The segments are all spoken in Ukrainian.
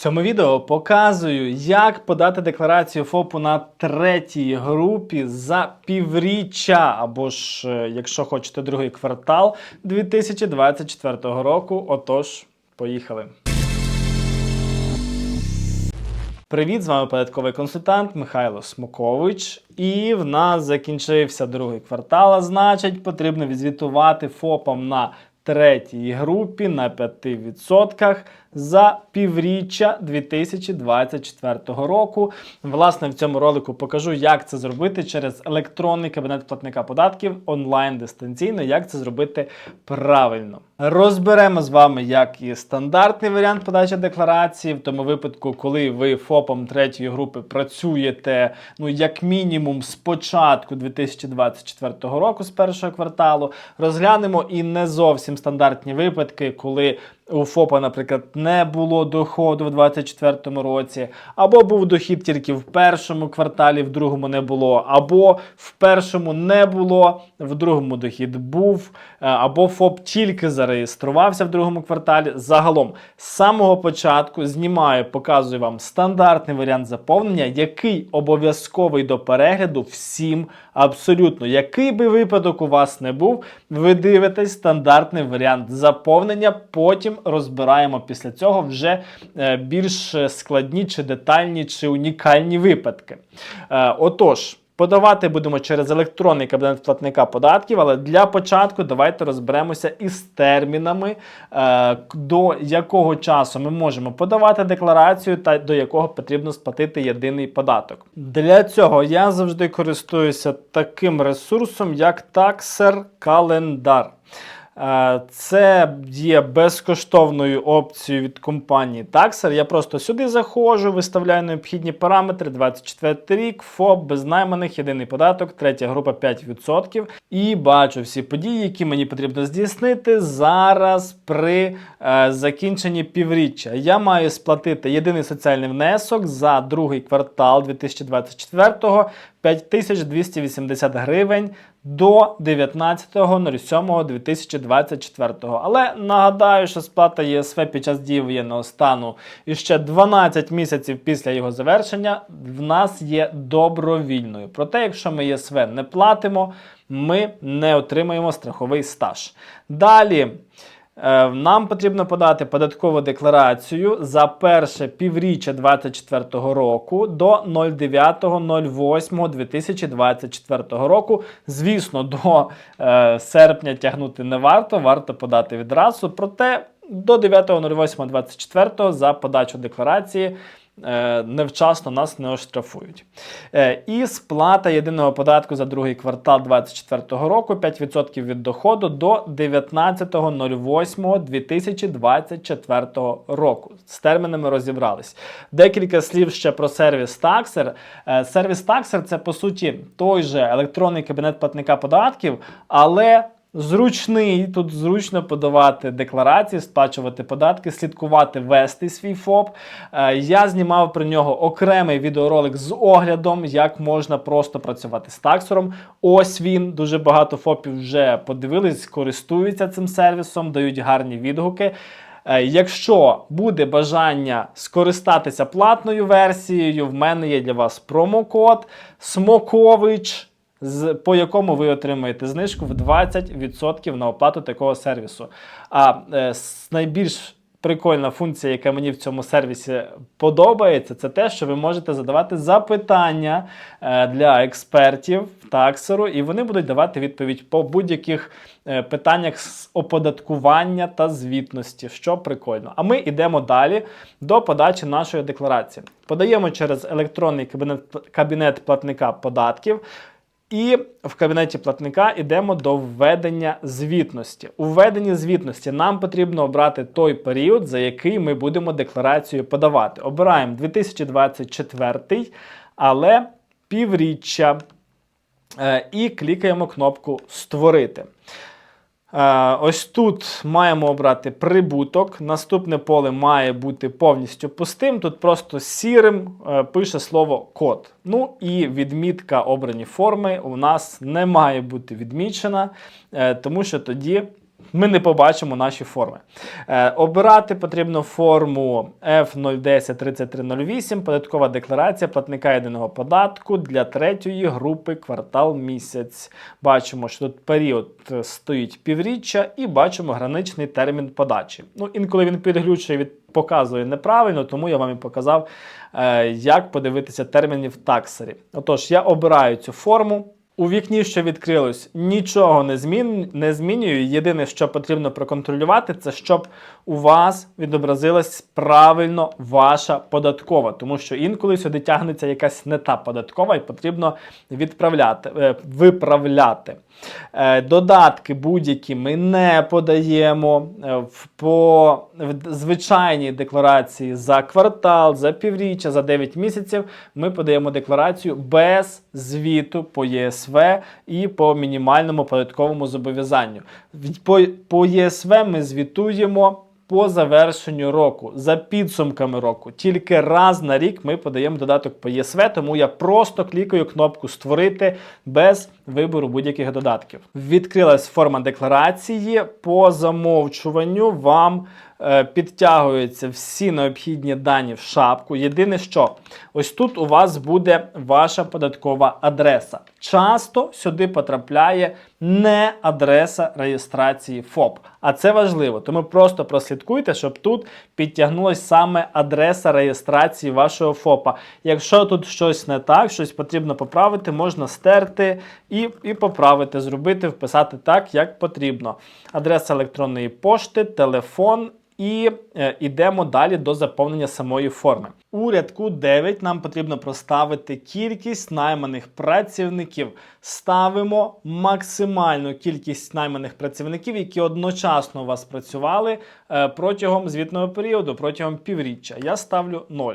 Цьому відео показую, як подати декларацію ФОПу на третій групі за півріччя, або ж, е, якщо хочете, другий квартал 2024 року. Отож, поїхали. Привіт, з вами податковий консультант Михайло Смокович. І в нас закінчився другий квартал, а значить, потрібно відзвітувати ФОПам на третій групі на 5% за півріччя 2024 року. Власне, в цьому ролику покажу, як це зробити через електронний кабінет платника податків онлайн дистанційно, як це зробити правильно. Розберемо з вами як і стандартний варіант подачі декларації, в тому випадку, коли ви ФОПом третьої групи працюєте, ну як мінімум з початку 2024 року, з першого кварталу. Розглянемо і не зовсім стандартні випадки, коли у ФОПа, наприклад, не було доходу в 2024 році, або був дохід тільки в першому кварталі, в другому не було, або в першому не було, в другому дохід був, е, або ФОП тільки зареєструвався в другому кварталі. Загалом, з самого початку знімаю, показую вам стандартний варіант заповнення, який обов'язковий до перегляду всім абсолютно. Який би випадок у вас не був, ви дивитесь стандартний варіант заповнення, потім розбираємо після цього вже е, більш складні, чи детальні, чи унікальні випадки. Е, Отож. Подавати будемо через електронний кабінет платника податків, але для початку давайте розберемося із термінами, е, до якого часу ми можемо подавати декларацію та до якого потрібно сплатити єдиний податок. Для цього я завжди користуюся таким ресурсом, як Taxer Календар. Е, Це є безкоштовною опцією від компанії Taxer. Я просто сюди заходжу, виставляю необхідні параметри. 24 рік, ФОП, без найманих, єдиний податок, третя група 5%. І бачу всі події, які мені потрібно здійснити зараз при е, закінченні півріччя. Я маю сплатити єдиний соціальний внесок за другий квартал 2024 5280 гривень до 19.07.2024. Але нагадаю, що сплата ЄСВ під час дії воєнного стану і ще 12 місяців після його завершення в нас є добровільною. Проте, якщо ми ЄСВ не платимо, ми не отримаємо страховий стаж. Далі. Е, Нам потрібно подати податкову декларацію за перше півріччя 2024 року до 09.08.2024 року. Звісно, до е, серпня тягнути не варто, варто подати відразу. Проте до 9.08.24 за подачу декларації невчасно нас не оштрафують. Е, І сплата єдиного податку за другий квартал 2024 року 5% від доходу до 19.08.2024 року. З термінами розібрались. Декілька слів ще про сервіс. Е, Сервіс Taxer – це по суті той же електронний кабінет платника податків, але Зручний, тут зручно подавати декларації, сплачувати податки, слідкувати, вести свій ФОП. Е, Я знімав про нього окремий відеоролик з оглядом, як можна просто працювати з таксором. Ось він. Дуже багато ФОПів вже подивились, користуються цим сервісом, дають гарні відгуки. Е, Якщо буде бажання скористатися платною версією, в мене є для вас промокод Смокович по якому ви отримаєте знижку в 20% на оплату такого сервісу. А е, найбільш прикольна функція, яка мені в цьому сервісі подобається, це те, що ви можете задавати запитання е, для експертів таксеру, і вони будуть давати відповідь по будь-яких е, питаннях з оподаткування та звітності, що прикольно. А ми йдемо далі до подачі нашої декларації. Подаємо через електронний кабінет, кабінет платника податків. І в кабінеті платника йдемо до введення звітності. У введенні звітності нам потрібно обрати той період, за який ми будемо декларацію подавати. Обираємо 2024, але півріччя. Е, І клікаємо кнопку Створити. Е, Ось тут маємо обрати прибуток. Наступне поле має бути повністю пустим. Тут просто сірим е, пише слово код. Ну і відмітка обрані форми у нас не має бути відмічена, е, тому що тоді ми не побачимо наші форми. Е, обирати потрібно форму F0103308, податкова декларація платника єдиного податку для третьої групи квартал місяць. Бачимо, що тут період е, стоїть півріччя, і бачимо граничний термін подачі. Ну, інколи він підглючує від показує неправильно, тому я вам і показав, е, як подивитися терміни в таксері. Отож, я обираю цю форму. У вікні, що відкрилось, нічого не, змін... не змінюю. Єдине, що потрібно проконтролювати, це щоб у вас відобразилась правильно ваша податкова, тому що інколи сюди тягнеться якась не та податкова, і потрібно відправляти, е, виправляти. Е, Додатки будь-які ми не подаємо Е, по звичайній декларації за квартал, за півріччя, за 9 місяців. Ми подаємо декларацію без звіту по ЄСВ і по мінімальному податковому зобов'язанню. По, по ЄСВ ми звітуємо. По завершенню року, за підсумками року, тільки раз на рік ми подаємо додаток по ЄСВ, тому я просто клікаю кнопку Створити без вибору будь-яких додатків. Відкрилась форма декларації. По замовчуванню вам підтягуються всі необхідні дані в шапку. Єдине, що ось тут у вас буде ваша податкова адреса. Часто сюди потрапляє не адреса реєстрації ФОП. А це важливо, тому просто прослідкуйте, щоб тут підтягнулася саме адреса реєстрації вашого ФОПа. Якщо тут щось не так, щось потрібно поправити, можна стерти і, і поправити, зробити, вписати так, як потрібно. Адреса електронної пошти, телефон. І е, йдемо далі до заповнення самої форми. У рядку 9 нам потрібно проставити кількість найманих працівників. Ставимо максимальну кількість найманих працівників, які одночасно у вас працювали е, протягом звітного періоду, протягом півріччя. Я ставлю 0.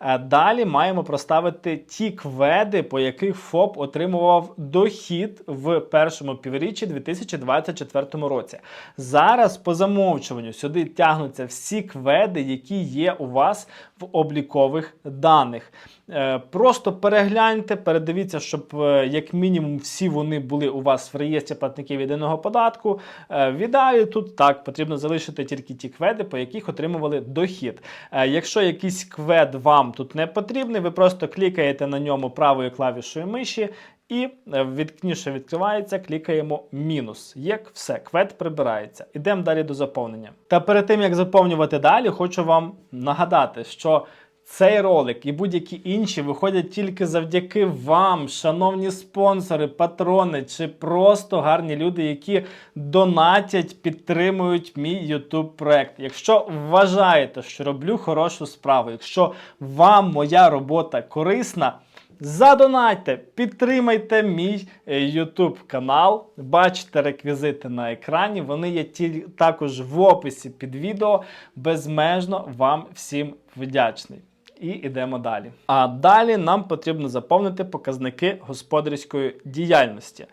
Е, далі маємо проставити ті кведи, по яких ФОП отримував дохід в першому півріччі 2024 році. Зараз по замовчуванню сюди тягнуться всі кведи, які є у вас в облікових даних. Е, Просто перегляньте, передивіться, щоб е, як мінімум всі вони були у вас в реєстрі платників єдиного податку. Е, В ідеалі тут так потрібно залишити тільки ті кведи, по яких отримували дохід. Якщо якийсь квед вам тут не потрібний, ви просто клікаєте на ньому правою клавішою миші. І е, вікніше відкривається, клікаємо мінус. Як все, квет прибирається. Ідемо далі до заповнення. Та перед тим як заповнювати далі, хочу вам нагадати, що цей ролик і будь-які інші виходять тільки завдяки вам, шановні спонсори, патрони чи просто гарні люди, які донатять, підтримують мій YouTube проект. Якщо вважаєте, що роблю хорошу справу, якщо вам моя робота корисна. Задонайте, підтримайте мій е, YouTube канал. Бачите реквізити на екрані. Вони є ті, також в описі під відео. Безмежно вам всім вдячний. І йдемо далі. А далі нам потрібно заповнити показники господарської діяльності.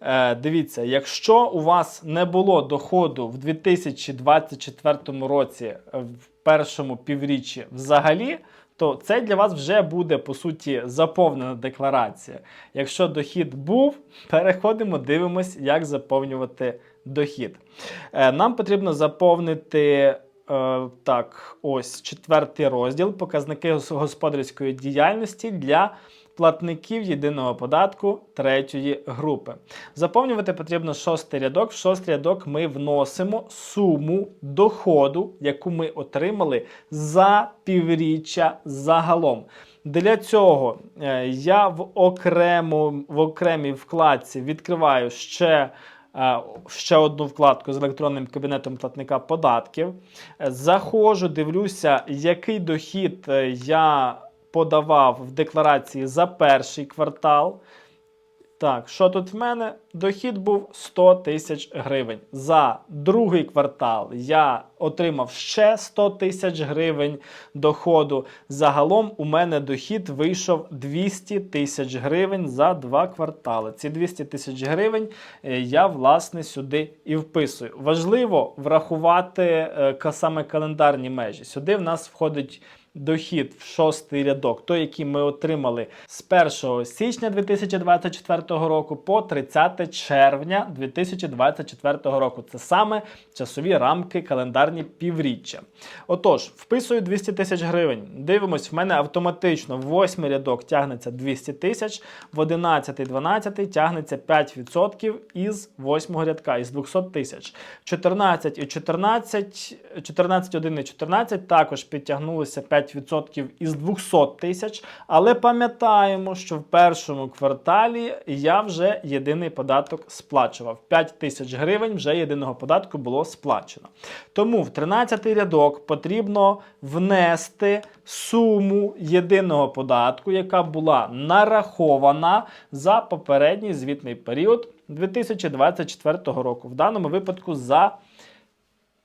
Е, дивіться, якщо у вас не було доходу в 2024 році е, в першому півріччі взагалі, то це для вас вже буде по суті заповнена декларація. Якщо дохід був, переходимо, дивимось, як заповнювати дохід. Е, Нам потрібно заповнити. е, Так, ось четвертий розділ показники господарської діяльності для платників єдиного податку третьої групи. Заповнювати потрібно шостий рядок. В шостий рядок ми вносимо суму доходу, яку ми отримали за півріччя загалом. Для цього е, я в, окремо, в окремій вкладці відкриваю ще. е, Ще одну вкладку з електронним кабінетом платника податків. Е, Заходжу, дивлюся, який дохід я подавав в декларації за перший квартал. Так, що тут в мене? Дохід був 100 тисяч гривень. За другий квартал я отримав ще 100 тисяч гривень доходу. Загалом у мене дохід вийшов 200 тисяч гривень за два квартали. Ці 200 тисяч гривень е, я власне сюди і вписую. Важливо врахувати е, саме календарні межі. Сюди в нас входить дохід в шостий рядок, той, який ми отримали з 1 січня 2024 року по 30 червня 2024 року. Це саме часові рамки календарні півріччя. Отож, вписую 200 тисяч гривень. Дивимось, в мене автоматично в восьмий рядок тягнеться 200 тисяч, в 11 12 тягнеться 5% із восьмого рядка, із 200 тисяч. 14 і 14, 14, 1 і 14 також підтягнулися 5% із 200 тисяч. Але пам'ятаємо, що в першому кварталі я вже єдиний податок сплачував. 5 тисяч гривень вже єдиного податку було сплачено. Тому в 13-й рядок потрібно внести суму єдиного податку, яка була нарахована за попередній звітний період 2024 року. В даному випадку за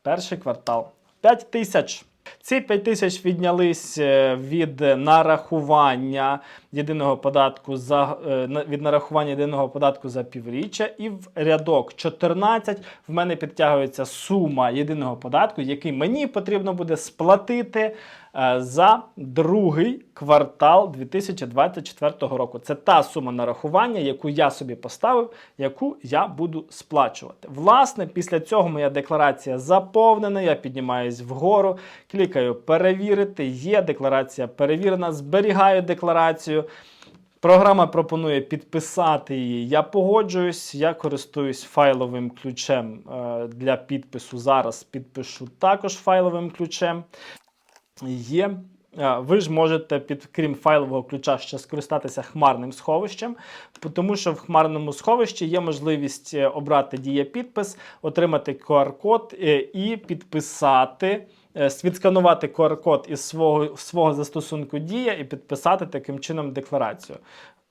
перший квартал. 5 тисяч. Ці 5 тисяч віднялись е, від нарахування єдиного податку за е, від нарахування єдиного податку за півріччя, і в рядок 14 в мене підтягується сума єдиного податку, який мені потрібно буде сплатити за другий квартал 2024 року. Це та сума нарахування, яку я собі поставив, яку я буду сплачувати. Власне, після цього моя декларація заповнена. Я піднімаюсь вгору, клікаю перевірити. Є декларація перевірена, зберігаю декларацію. Програма пропонує підписати її. Я погоджуюсь, я користуюсь файловим ключем е, для підпису. Зараз підпишу також файловим ключем. Є. Ви ж можете, під, крім файлового ключа, ще скористатися хмарним сховищем, тому що в хмарному сховищі є можливість е, обрати дієпідпис, отримати QR-код е, і підписати, е, відсканувати QR-код із свого, свого застосунку Дія і підписати таким чином декларацію.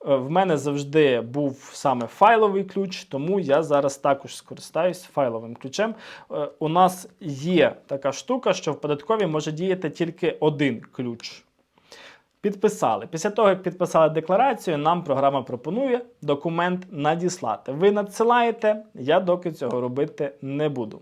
Е, В мене завжди був саме файловий ключ, тому я зараз також скористаюсь файловим ключем. Е, У нас є така штука, що в податковій може діяти тільки один ключ. Підписали. Після того, як підписали декларацію, нам програма пропонує документ надіслати. Ви надсилаєте, я доки цього робити не буду.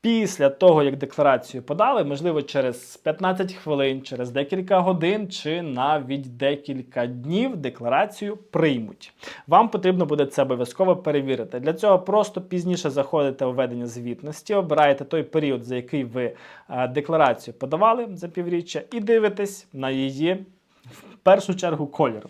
Після того, як декларацію подали, можливо, через 15 хвилин, через декілька годин чи навіть декілька днів декларацію приймуть. Вам потрібно буде це обов'язково перевірити. Для цього просто пізніше заходите у ведення звітності, обираєте той період, за який ви е, декларацію подавали за півріччя, і дивитесь на її. В першу чергу колір.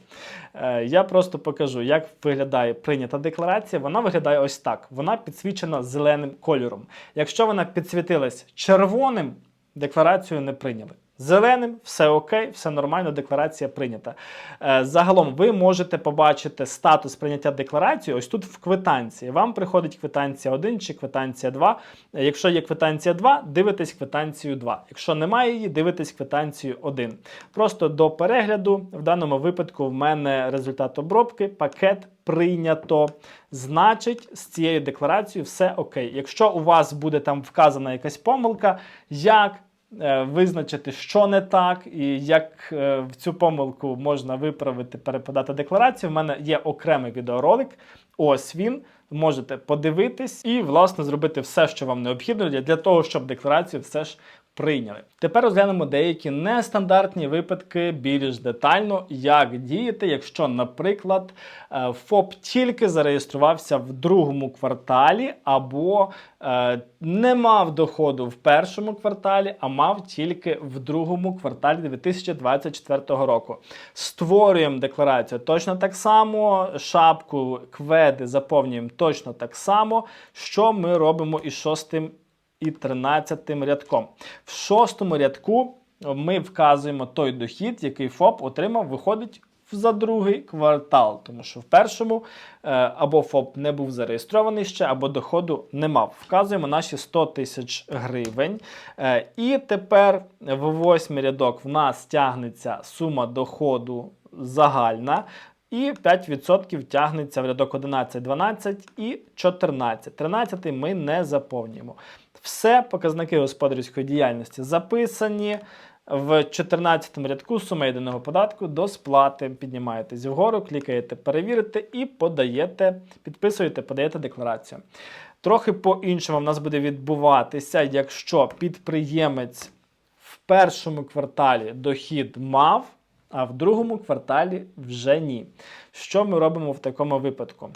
Е, я просто покажу, як виглядає прийнята декларація. Вона виглядає ось так. Вона підсвічена зеленим кольором. Якщо вона підсвітилась червоним, декларацію не прийняли. Зеленим все окей, все нормально, декларація прийнята. Е, Загалом ви можете побачити статус прийняття декларації ось тут в квитанції. Вам приходить квитанція 1 чи квитанція 2. Е, Якщо є квитанція 2, дивитесь квитанцію 2. Якщо немає її, дивитесь квитанцію 1. Просто до перегляду, в даному випадку, в мене результат обробки, пакет прийнято. Значить, з цією декларацією все окей. Якщо у вас буде там вказана якась помилка, як визначити, що не так, і як е, в цю помилку можна виправити, переподати декларацію. В мене є окремий відеоролик. Ось він. Можете подивитись і, власне, зробити все, що вам необхідно для того, щоб декларацію все ж прийняли. Тепер розглянемо деякі нестандартні випадки більш детально, як діяти, якщо, наприклад, е, ФОП тільки зареєструвався в другому кварталі, або е, не мав доходу в першому кварталі, а мав тільки в другому кварталі 2024 року. Створюємо декларацію точно так само, шапку кведи заповнюємо точно так само, що ми робимо із шостим і 13 рядком. В шостому рядку ми вказуємо той дохід, який ФОП отримав, виходить за другий квартал, тому що в першому е, або ФОП не був зареєстрований ще, або доходу не мав. Вказуємо наші 100 тисяч гривень. Е, І тепер в восьмий рядок в нас тягнеться сума доходу загальна. І 5% тягнеться в рядок 11, 12 і 14. 13 ми не заповнюємо. Все показники господарської діяльності записані. В 14 рядку сума єдиного податку до сплати. Піднімаєтесь вгору, клікаєте перевірити і подаєте, підписуєте, подаєте декларацію. Трохи по-іншому в нас буде відбуватися, якщо підприємець в першому кварталі дохід мав, а в другому кварталі вже ні. Що ми робимо в такому випадку?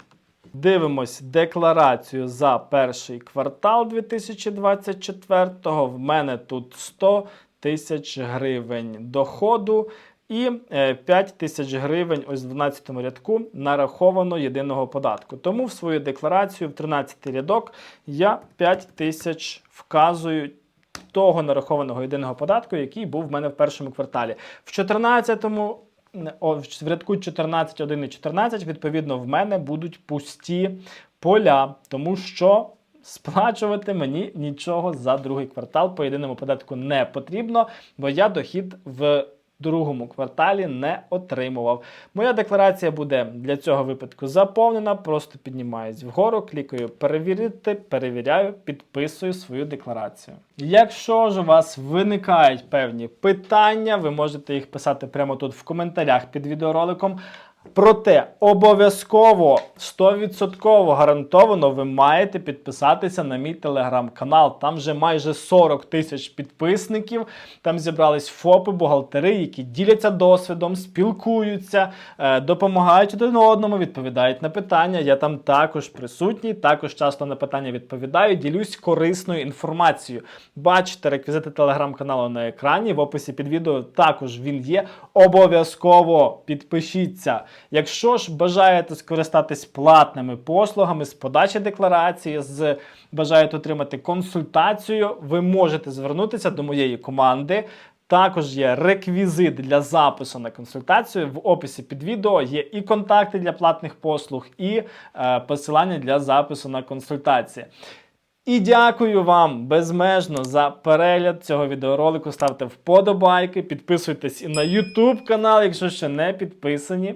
Дивимось декларацію за перший квартал 2024-го. В мене тут 100 тисяч гривень доходу і е, 5 тисяч гривень ось в 12 рядку нараховано єдиного податку. Тому в свою декларацію в 13 рядок я 5 тисяч вказую того нарахованого єдиного податку, який був в мене в першому кварталі. В 14-му о, в рядку 14, 1 і 14, відповідно, в мене будуть пусті поля, тому що сплачувати мені нічого за другий квартал по єдиному податку не потрібно, бо я дохід в другому кварталі не отримував. Моя декларація буде для цього випадку заповнена. Просто піднімаюсь вгору, клікаю перевірити, перевіряю, підписую свою декларацію. Якщо ж у вас виникають певні питання, ви можете їх писати прямо тут в коментарях під відеороликом. Проте обов'язково 100% гарантовано ви маєте підписатися на мій телеграм-канал. Там вже майже 40 тисяч підписників. Там зібрались ФОПи, бухгалтери, які діляться досвідом, спілкуються, е, допомагають один одному, відповідають на питання. Я там також присутній, також часто на питання відповідаю, ділюсь корисною інформацією. Бачите реквізити телеграм-каналу на екрані. В описі під відео також він є. Обов'язково підпишіться. Якщо ж бажаєте скористатись платними послугами з подачі декларації, з бажаєте отримати консультацію, ви можете звернутися до моєї команди. Також є реквізит для запису на консультацію. В описі під відео є і контакти для платних послуг, і е, посилання для запису на консультації. І дякую вам безмежно за перегляд цього відеоролику. Ставте вподобайки, підписуйтесь і на YouTube канал, якщо ще не підписані.